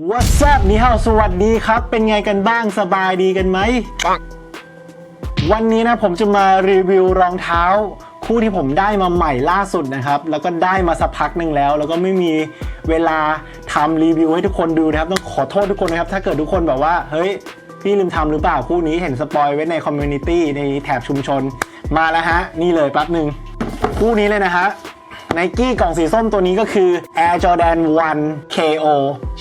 What's up นี่ฮาวสวัสดีครับ เป็นไงกันบ้างสบายดีกันไหม วันนี้นะผมจะมารีวิวรองเท้า คู่ที่ผมได้มาใหม่ล่าสุดนะครับ แล้วก็ได้มาสักพักหนึ่งแล้ว แล้วก็ไม่มีเวลาทำรีวิวให้ทุกคนดูนะครับ ต้องขอโทษทุกคนนะครับ ถ้าเกิดทุกคนแบบว่า เฮ้ย พี่ลืมทำหรือเปล่าคู่นี้เห็นสปอยไว้ในคอมมูนิตี้ในแถบชุมชน มาแล้วฮะ นี่เลยแป๊บหนึ่งคู่นี้เลยนะฮะ ไนกี้กล่องสีส้มตัวนี้ก็คือ Air Jordan 1 KO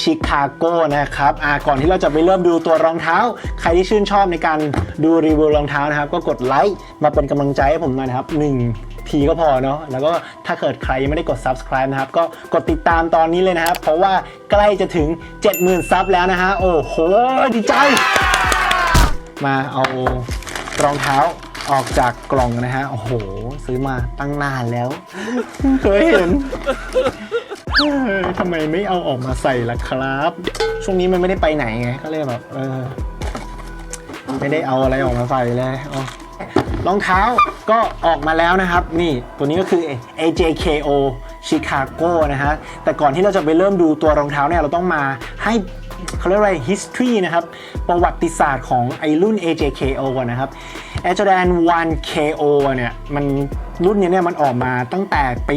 Chicago นะครับอ่าก่อนที่เราจะไปเริ่มดูตัวรองเท้า ใครที่ชื่นชอบในการดูรีวิวรองเท้านะครับ ก็กดไลค์มาเป็นกำลังใจให้ผมหน่อยนะครับ1ทีก็พอเนาะแล้วก็ถ้าเกิดใครยังไม่ได้กด subscribe นะครับ ก็กดติดตามตอนนี้เลยนะครับ เพราะว่าใกล้จะถึง 70,000 ซับแล้วนะฮะ โอ้โห ดีใจ มาเอารองเท้า ออกจากกล่องนะฮะ โอ้โห ซื้อมาตั้งนานแล้ว เคยเห็นเฮ้ยทำไมไม่เอาออกมาใส่ล่ะครับ ช่วงนี้มันไม่ได้ไปไหนไง ก็เลยแบบเออ ไม่ได้เอาอะไรออกมาใส่เลยเอารองเท้าก็ออกมาแล้วนะครับ นี่ตัวนี้ก็คือ AJKO Chicago นะฮะ แต่ก่อนที่เราจะไปเริ่มดูตัวรองเท้าเนี่ย เราต้องมาให้เขาเรียกว่าอะไร history นะครับ ประวัติศาสตร์ของไอรุ่น AJKO ก่อนนะครับ Air Jordan 1 KO เนี่ยมันรุ่นนี้เนี่ยมันออกมาตั้งแต่ปี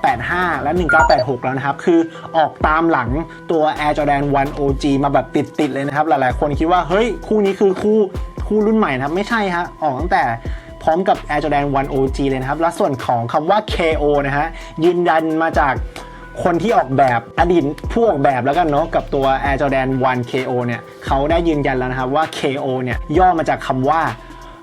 1985 และ 1986 แล้วนะครับ คือออกตามหลังตัว Air Jordan 1 OG มาแบบติด ๆ เลยนะครับ หลายๆ คนคิดว่า เฮ้ย คู่นี้คือคู่คู่รุ่นใหม่นะครับ ไม่ใช่ฮะ ออกตั้งแต่พร้อมกับ Air Jordan 1 OG เลยนะครับ และส่วนของคำว่า KO นะฮะ ยืนยันมาจากคนที่ออกแบบอดีตผู้ออกแบบแล้วกันเนาะกับตัว Air Jordan 1 KO เนี่ยเขาได้ยืนยันแล้วนะครับว่า KO เนี่ยย่อมาจากคำว่า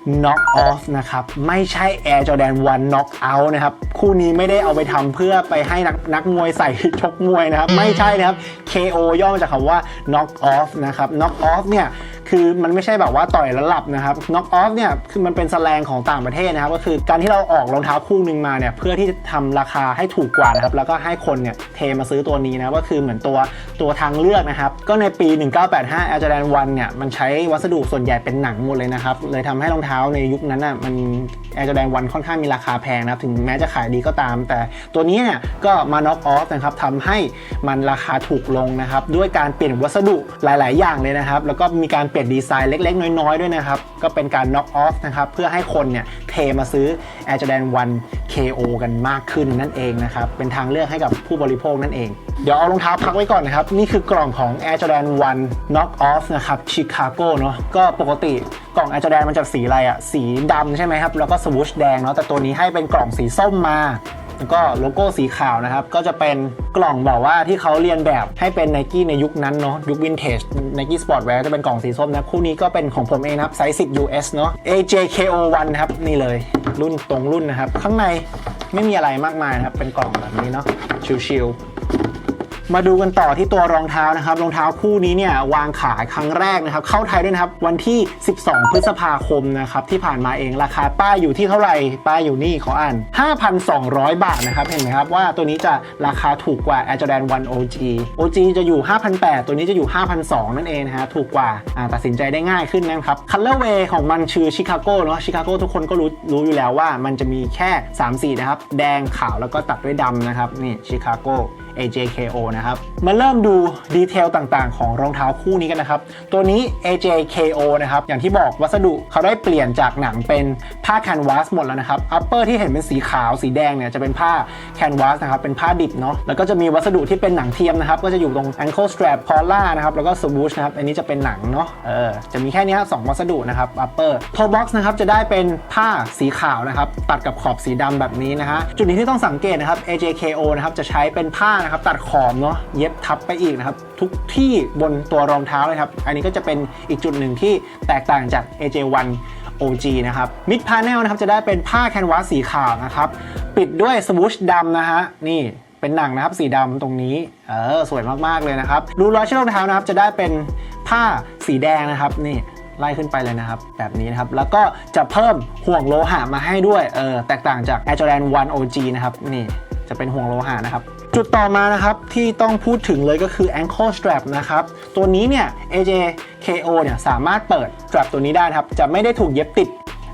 knock off นะครับ ไม่ใช่ Air Jordan 1 knock out นะครับ คู่นี้ไม่ได้เอาไปทำเพื่อไปให้นักนักมวยใส่ชกมวยนะครับ ไม่ใช่นะครับ KO ย่อมาจากคำว่า knock off นะครับ knock off เนี่ย คือมันไม่ใช่แบบว่าต่อยแล้วหลับนะครับ knock off เนี่ยคือมันเป็นแสลงของต่างประเทศนะครับก็คือการที่เราออกรองเท้าคู่หนึ่งมาเนี่ยเพื่อที่จะทำราคาให้ถูกกว่านะครับแล้วก็ให้คนเนี่ยเทมาซื้อตัวนี้นะก็คือเหมือนตัวตัวทางเลือกนะครับก็ในปี 1985 Air Jordan 1เนี่ยมันใช้วัสดุส่วนใหญ่เป็นหนังหมดเลยนะครับเลยทำให้รองเท้าในยุคนั้นอะมัน Air Jordan 1ค่อนข้างมีราคาแพงนะครับถึงแม้จะขายดีก็ตาม แต่ตัวนี้เนี่ยก็มา knock off นะครับทำให้มันราคาถูกลงนะครับด้วยการเปลี่ยนวัสดุหลาย ๆ อย่างเลยนะครับแล้วก็มีการเปลี่ยนดีไซน์เล็ก ๆ น้อย ๆ ด้วยนะครับ ก็เป็นการ knock off นะครับ เพื่อให้คนเนี่ยเทมาซื้อ Air Jordan 1 KO กันมากขึ้นนั่นเองนะครับ เป็นทางเลือกให้กับผู้บริโภคนั่นเอง เดี๋ยวเอารองเท้าพักไว้ก่อนนะครับ นี่คือกล่องของ Air Jordan 1 knock off นะครับ Chicago เนาะก็ปกติกล่อง Air Jordan มันจะสีอะไรอะสีดำใช่ไหมครับแล้วก็สวูชแดงเนาะแต่ตัวนี้ให้เป็นกล่องสีส้มมา แล้วก็โลโก้สีขาวนะครับ ก็จะเป็นกล่องแบบว่าที่เขาเรียนแบบให้เป็น n นกี้ในยุคนั้นเนาะยุควินเทจ Nike Sportwear จะเป็นกล่องสีส้มนะ คู่นี้ก็เป็นของผมเองนะครับไซส์10 US เนาะ AJKO1 ครับนี่เลยรุ่นตรงรุ่นนะครับ ข้างในไม่มีอะไรมากมายนะครับ เป็นกล่องแบบนี้เนาะชิวๆ มาดูกันต่อที่ตัวรองเท้านะครับรองเท้าคู่นี้เนี่ยวางขายครั้งแรกนะครับเข้าไทยด้วยนะครับวันที่ 12 พฤษภาคมนะครับที่ผ่านมาเองราคาป้ายอยู่ที่เท่าไหร่ป้ายอยู่นี่ขออ่าน 5,200 บาทนะครับเห็นไหมครับว่าตัวนี้จะราคาถูกกว่า Air Jordan 1 OG OG จะอยู่ 5,800 ตัวนี้จะอยู่ 5,200 นั่นเองนะฮะถูกกว่าอ่าตัดสินใจได้ง่ายขึ้นนะครับ Colorway ของมันชื่อชิคาโกเนาะชิคาโกทุกคนก็รู้รู้อยู่แล้วว่ามันจะมีแค่ 3 สีนะครับแดงขาวแล้วก็ตัดด้วยดำนะครับนี่ชิคาโก AJKO นะครับ มาเริ่มดูดีเทลต่างๆ ของรองเท้าคู่นี้กันนะครับ ตัวนี้ AJKO นะครับ อย่างที่บอกวัสดุเขาได้เปลี่ยนจากหนังเป็นผ้าแคนวาสหมดแล้วนะครับอัปเปอร์ที่เห็นเป็นสีขาวสีแดงเนี่ยจะเป็นผ้าแคนวาสนะครับ เป็นผ้าดิบเนาะ แล้วก็จะมีวัสดุที่เป็นหนังเทียมนะครับ ก็จะอยู่ตรง ankle strap collar นะครับ แล้วก็ swoosh นะครับ อันนี้จะเป็นหนังเนาะ เออ จะมีแค่นี้สองวัสดุนะครับ upper toe box นะครับ จะได้เป็นผ้าสีขาวนะครับ ตัดกับขอบสีดำแบบนี้นะฮะ จุดนี้ที่ต้องสังเกตนะครับ AJKO นะครับ จะใช้เป็นผ้านะครับตัดขอบเนาะเย็บทับไปอีกนะครับทุกที่บนตัวรองเท้าเลยครับอันนี้ก็จะเป็นอีกจุดหนึ่งที่แตกต่างจาก AJ1 OG นะครับ mid panel นะครับจะได้เป็นผ้าแคนวาสสีขาวนะครับปิดด้วยสวูชดำนะฮะนี่เป็นหนังนะครับสีดำตรงนี้ เออสวยมากๆเลยนะครับรูรอยเชือกรองเท้านะครับจะได้เป็นผ้าสีแดงนะครับนี่ไล่ขึ้นไปเลยนะครับ แบบนี้นะครับ แล้วก็จะเพิ่มห่วงโลหะมาให้ด้วยเออแตกต่างจาก Air Jordan 1 OG นะครับนี่จะเป็นห่วงโลหะนะครับ จุดต่อมานะครับที่ต้องพูดถึงเลยก็คือ ankle strap นะครับ ตัวนี้เนี่ย AJKO เนี่ยสามารถเปิด strap ตัวนี้ได้ครับ จะไม่ได้ถูกเย็บติด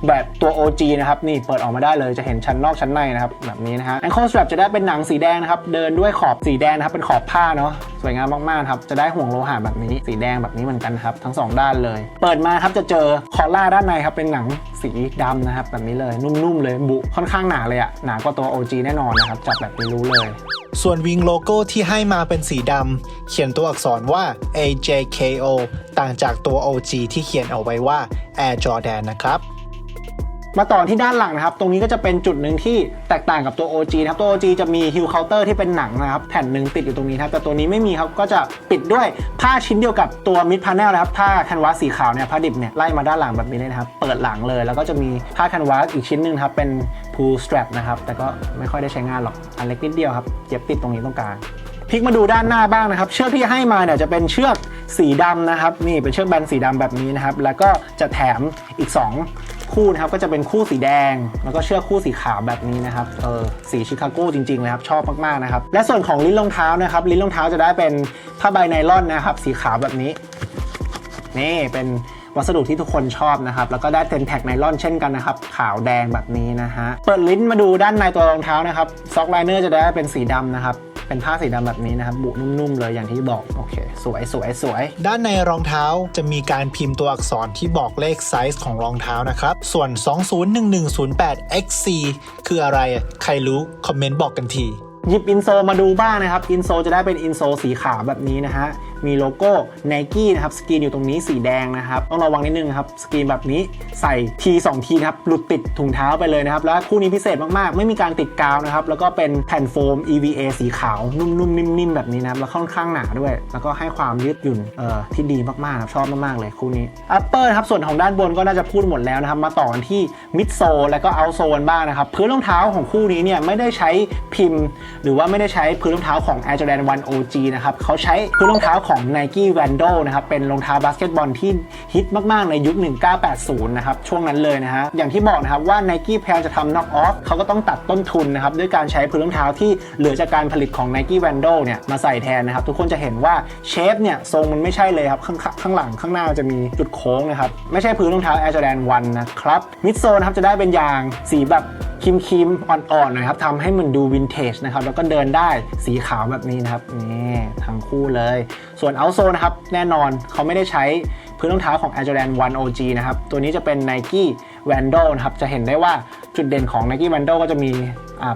แบบตัว OG นะครับนี่เปิดออกมาได้เลยจะเห็นชั้นนอกชั้นในนะครับแบบนี้นะฮะ ankle strap จะได้เป็นหนังสีแดงนะครับเดินด้วยขอบสีแดงนะครับเป็นขอบผ้าเนาะสวยงามมากๆครับจะได้ห่วงโลหะแบบนี้สีแดงแบบนี้เหมือนกันครับทั้งสองด้านเลย เปิดมาครับจะเจอคอล่าด้านในครับเป็นหนังสีดำนะครับแบบนี้เลยนุ่มๆเลยบุค่อนข้างหนาเลยอะหนากว่าตัว OG แน่นอนนะครับจับแบบนี้รู้เลยส่วนวิงโลโก้ที่ให้มาเป็นสีดำเขียนตัวอักษรว่า AJKO ต่างจากตัว OG ที่เขียนเอาไว้ว่า Air Jordan นะครับ มาต่อที่ด้านหลังนะครับ ตรงนี้ก็จะเป็นจุดหนึ่งที่แตกต่างกับตัว OG นะครับ ตัว OG จะมีฮิลเคาน์เตอร์ที่เป็นหนังนะครับ แผ่นหนึ่งติดอยู่ตรงนี้นะครับ แต่ตัวนี้ไม่มีครับ ก็จะปิดด้วยผ้าชิ้นเดียวกับตัวมิดพา n เนลนะครับ ผ้าแคนวาสสีขาวเนี่ยผ้าดิบเนี่ยไล่มาด้านหลังแบบนี้เลยนะครับ เปิดหลังเลย แล้วก็จะมีผ้าแคนวาสอีกชิ้นหนึ่งครับ เป็น pull strap นะครับ แต่ก็ไม่ค่อยได้ใช้งานหรอก อันเล็กนิดเดียวครับ เย็บติดตรงนี้ตรงกลางพลิกมาดูด้านหน้าบ้างนะครับ เชือกที่ให้มาเนี่ยจะเป็นเชือกสีดำนะครับ นี่เป็นเชือกแบนสีดำแบบนี้นะครับ แล้วก็จะแถมอีก 2 คู่นะครับก็จะเป็นคู่สีแดง แล้วก็เชือกคู่สีขาวแบบนี้นะครับเออสีชิคาโก้จริงๆเลยครับชอบมากๆนะครับและส่วนของลิ้นรองเท้านะครับลิ้นรองเท้าจะได้เป็นผ้าใบไนล่อนนะครับสีขาวแบบนี้นี่เป็นวัสดุที่ทุกคนชอบนะครับ แล้วก็ได้เต็นแท็กไนลอนเช่นกันนะครับ ขาวแดงแบบนี้นะฮะ เปิดลิ้นมาดูด้านในตัวรองเท้านะครับ ซ็อกไลเนอร์จะได้เป็นสีดำนะครับ เป็นผ้าสีดำแบบนี้นะครับ บุนุ่มๆเลยอย่างที่บอก โอเค สวยสวยสวย ด้านในรองเท้าจะมีการพิมพ์ตัวอักษรที่บอกเลขไซส์ของรองเท้านะครับ ส่วน 201108 XC คืออะไร ใครรู้ คอมเมนต์บอกกันทีหยิบอินโซมาดูบ้างนะครับ อินโซจะได้เป็นอินโซสีขาวแบบนี้นะฮะมีโลโก้ n i กี้นะครับสกรีนอยู่ตรงนี้สีแดงนะครับ ต้องระวังนิดนึงครับสกรีนแบบนี้ใส่ที2ทีนะครับหลุดติดถุงเท้าไปเลยนะครับ แล้วคู่นี้พิเศษมากๆ ไม่มีการติดกาวนะครับ แล้วก็เป็นแผ่นโฟม EVA สีขาว นุ่มๆนิ่มๆแบบนี้นะครับแล้วค่อนข้างหนาด้วย แล้วก็ให้ความยืดหยุ่นเอ่อที่ดีมากๆครับชอบมากๆเลยคู่นี้อัปเปอร์นะครับส่วนของด้านบนก็น่าจะพูดหมดแล้วนะครับมาต่อกันที่มิดโซแล้วก็เอาโซนบ้างนะครับพื้นรองเท้าของคู่นี้เนี่ยไม่ได้ใช้พิมพ์ หรือว่าไม่ได้ใช้พื้นรองเท้าของ Air Jordan 1 OG นะครับเขาใช้พื้นรองเท้าของ Nike Vandal นะครับเป็นรองเท้าบาสเกตบอลที่ฮิตมาก ๆ ในยุค 1980 นะครับ ช่วงนั้นเลยนะฮะ อย่างที่บอกนะครับว่า Nike พยายามจะทำ knock off เขาก็ต้องตัดต้นทุนนะครับ ด้วยการใช้พื้นรองเท้าที่เหลือจากการผลิตของ Nike Vandal เนี่ย มาใส่แทนนะครับ ทุกคนจะเห็นว่าเชฟเนี่ย ทรงมันไม่ใช่เลยครับ ข้างข้างหลังข้างหน้าจะมีจุดโค้งนะครับ ไม่ใช่พื้นรองเท้า Air Jordan 1นะครับมิดโซนครับจะได้เป็นยางสีแบบครีมครีมอ่อนๆหน่อยครับทำให้มันดูวินเทจนะครับ แล้วก็เดินได้สีขาวแบบนี้นะครับนี่ทั้งคู่เลยส่วนเอลโซนะครับ แน่นอนเขาไม่ได้ใช้พื้นรองเท้าของ Air Jordan 1 OG นะครับ ตัวนี้จะเป็น Nike Vandal นะครับ จะเห็นได้ว่าจุดเด่นของ Nike Vandal ก็จะมี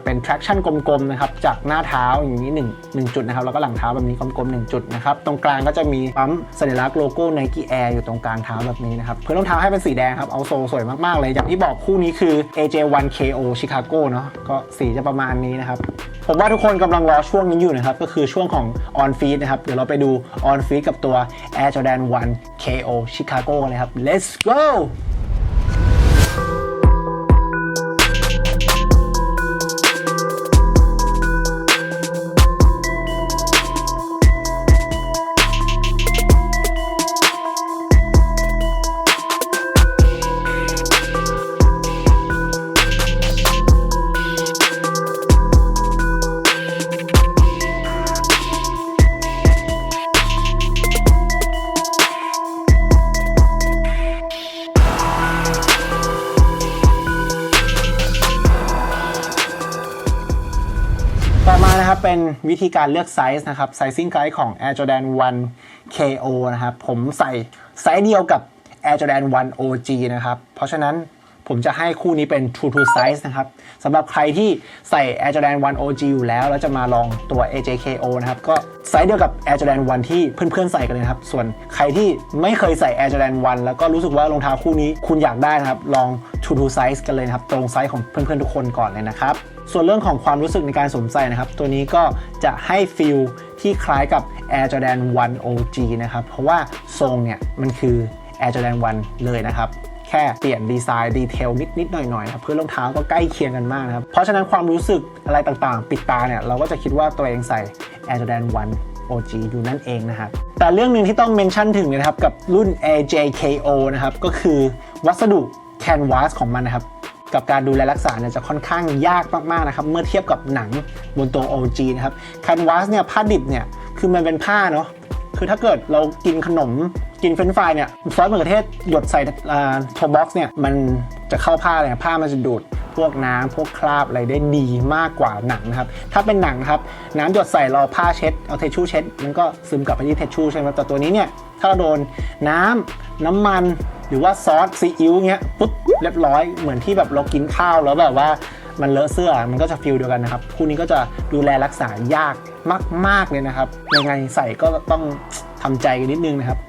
เป็น traction กลมๆนะครับจากหน้าเท้าอย่างนี้1 1จุดนะครับแล้วก็หลังเท้าแบบนี้กลมๆ1จุดนะครับตรงกลางก็จะมีปั๊มสัญลักษณ์โลโก้ Nike Air อยู่ตรงกลางเท้าแบบนี้นะครับพื้นรองเท้าให้เป็นสีแดงครับเอาโซสวยมากๆเลยอย่างที่บอกคู่นี้คือ AJ1KO Chicago เนาะก็สีจะประมาณนี้นะครับผมว่าทุกคนกำลังรอช่วงนี้อยู่นะครับก็คือช่วงของ On Feed นะครับเดี๋ยวเราไปดู On Feed กับตัว Air Jordan 1 KO Chicago กันเลยครับ let's go เป็นวิธีการเลือกไซส์นะครับ Sizing Guide ของ Air Jordan 1 KO นะครับ ผมใส่ไซส์เดียวกับ Air Jordan 1 OG นะครับ เพราะฉะนั้น ผมจะให้คู่นี้เป็น true to size นะครับสำหรับใครที่ใส่ Air Jordan 1 OG อยู่แล้ว แล้วจะมาลองตัว AJKO นะครับ ก็ไซส์เดียวกับ Air Jordan 1 ที่เพื่อนๆใส่กันเลยครับ ส่วนใครที่ไม่เคยใส่ Air Jordan 1 แล้วก็รู้สึกว่ารองเท้าคู่นี้คุณอยากได้นะครับ ลอง true to size กันเลยครับ ตรงไซส์ของเพื่อนๆทุกคนก่อนเลยนะครับส่วนเรื่องของความรู้สึกในการสวมใส่นะครับ ตัวนี้ก็จะให้ฟิลที่คล้ายกับ Air Jordan 1 OG นะครับ เพราะว่าทรงเนี่ยมันคือ Air Jordan 1 เลยนะครับ แค่เปลี่ยนดีไซน์ดีเทลนิดนิดหน่อยหน่อยครับเพื่อรองเท้าก็ใกล้เคียงกันมากนะครับ เพราะฉะนั้นความรู้สึกอะไรต่างๆ ปิดตาเนี่ยเราก็จะคิดว่าตัวเองใส่ Air Jordan 1 OG อยู่นั่นเองนะครับแต่เรื่องหนึ่งที่ต้องเมนชั่นถึงนะครับกับรุ่น AJKO นะครับก็คือวัสดุแคนวาสของมันนะครับกับการดูแลรักษาเนี่ยจะค่อนข้างยากมากๆนะครับเมื่อเทียบกับหนังบนตัว OG นะครับแคนวาสเนี่ยผ้าดิบเนี่ยคือมันเป็นผ้าเนาะคือถ้าเกิดเรากินขนม กินเฟรนช์ฟรายเนี่ยซอสมะเขือเทศหยดใส่โทบ็อกซ์เนี่ยมันจะเข้าผ้าเลยผ้ามันจะดูดพวกน้ำพวกคราบอะไรได้ดีมากกว่าหนังนะครับ ถ้าเป็นหนังครับน้ำหยดใส่รอผ้าเช็ดเอาเทชชู่เช็ด มันก็ซึมกลับไปที่เทชชู่ใช่ไหมแต่ตัวนี้เนี่ยถ้าเราโดนน้ำน้ำมันหรือว่าซอสซีอิ๊วเงี้ยปุ๊บเรียบร้อยเหมือนที่แบบเรากินข้าวแล้วแบบว่ามันเลอะเสื้อมันก็จะฟิลเดียวกันนะครับคู่นี้ก็จะดูแลรักษายากมาก ๆเลยนะครับยังไงใส่ก็ต้องทำใจกันนิดนึงนะครับ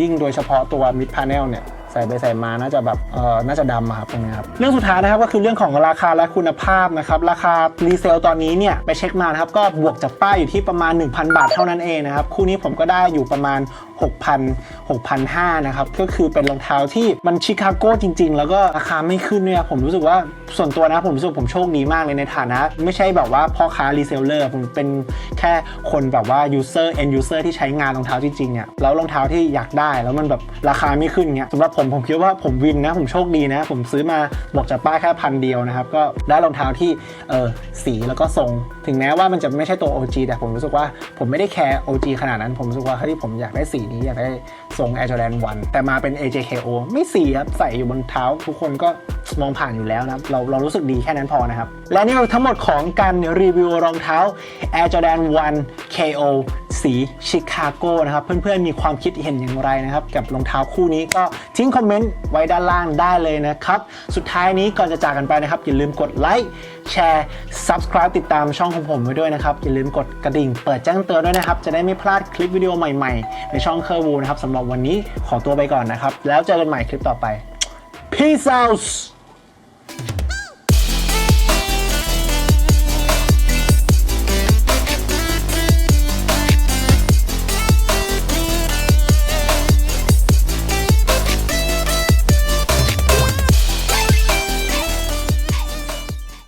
ยิ่งโดยเฉพาะตัวมิดพาเนลเนี่ยใส่ไปใส่มาน่าจะแบบเออน่าจะดำครับตรงนี้ครับเรื่องสุดท้ายนะครับก็คือเรื่องของราคาและคุณภาพนะครับราคารีเซลตอนนี้เนี่ยไปเช็คมานะครับก็บวกจากป้ายอยู่ที่ประมาณ 1,000 บาทเท่านั้นเองนะครับคู่นี้ผมก็ได้อยู่ประมาณ 6,000 6,500นะครับก็คือเป็นรองเท้าที่มันชิคาโก้จริง ๆ แล้วก็ราคาไม่ขึ้นเนี่ยผมรู้สึกว่าส่วนตัวนะผมรู้สึกผมโชคดีมากเลยในฐานะ ไม่ใช่แบบว่าพ่อค้ารีเซลเลอร์ผมเป็นแค่คนแบบว่า user end user ที่ใช้งานรองเท้าจริงๆเนี่ยแล้วรองเท้าที่อยากได้แล้วมันแบบราคาไม่ขึ้นเนี่ยสำหรับผมผมคิดว่าผมวินนะผมโชคดีนะ ผมซื้อมาบอกจากป้ายแค่พันเดียวนะครับก็ได้รองเท้าที่เออสีแล้วก็ทรง ถึงแม้ว่ามันจะไม่ใช่ตัว OG แต่ผมรู้สึกว่าผมไม่ได้แคร์ OG ขนาดนั้น ผมรู้สึกว่าเฮ้ยผมอยากได้สีนี้อยากได้ทรง Air Jordan 1 แต่มาเป็น AJKO ไม่สีครับ ใส่อยู่บนเท้า ทุกคนก็มองผ่านอยู่แล้วนะครับเราเรารู้สึกดีแค่นั้นพอนะครับ และนี่คือทั้งหมดของการรีวิวรองเท้า Air Jordan 1 KO สีชิคาโกนะครับ เพื่อนๆมีความคิดเห็นอย่างไรนะครับ กับรองเท้าคู่นี้ก็ทิ้งคอมเมนต์ไว้ด้านล่างได้เลยนะครับ สุดท้ายนี้ก่อนจะจากกันไปนะครับอย่าลืมกดไลค์ แชร์ Subscribe ติดตามช่องของผมไว้ด้วยนะครับ อย่าลืมกดกระดิ่ง เปิดแจ้งเตือนด้วยนะครับ จะได้ไม่พลาดคลิปวิดีโอใหม่ๆ ในช่องเคอร์วูนะครับสำหรับวันนี้ขอตัวไปก่อนนะครับ แล้วเจอกันใหม่คลิปต่อไป Peace out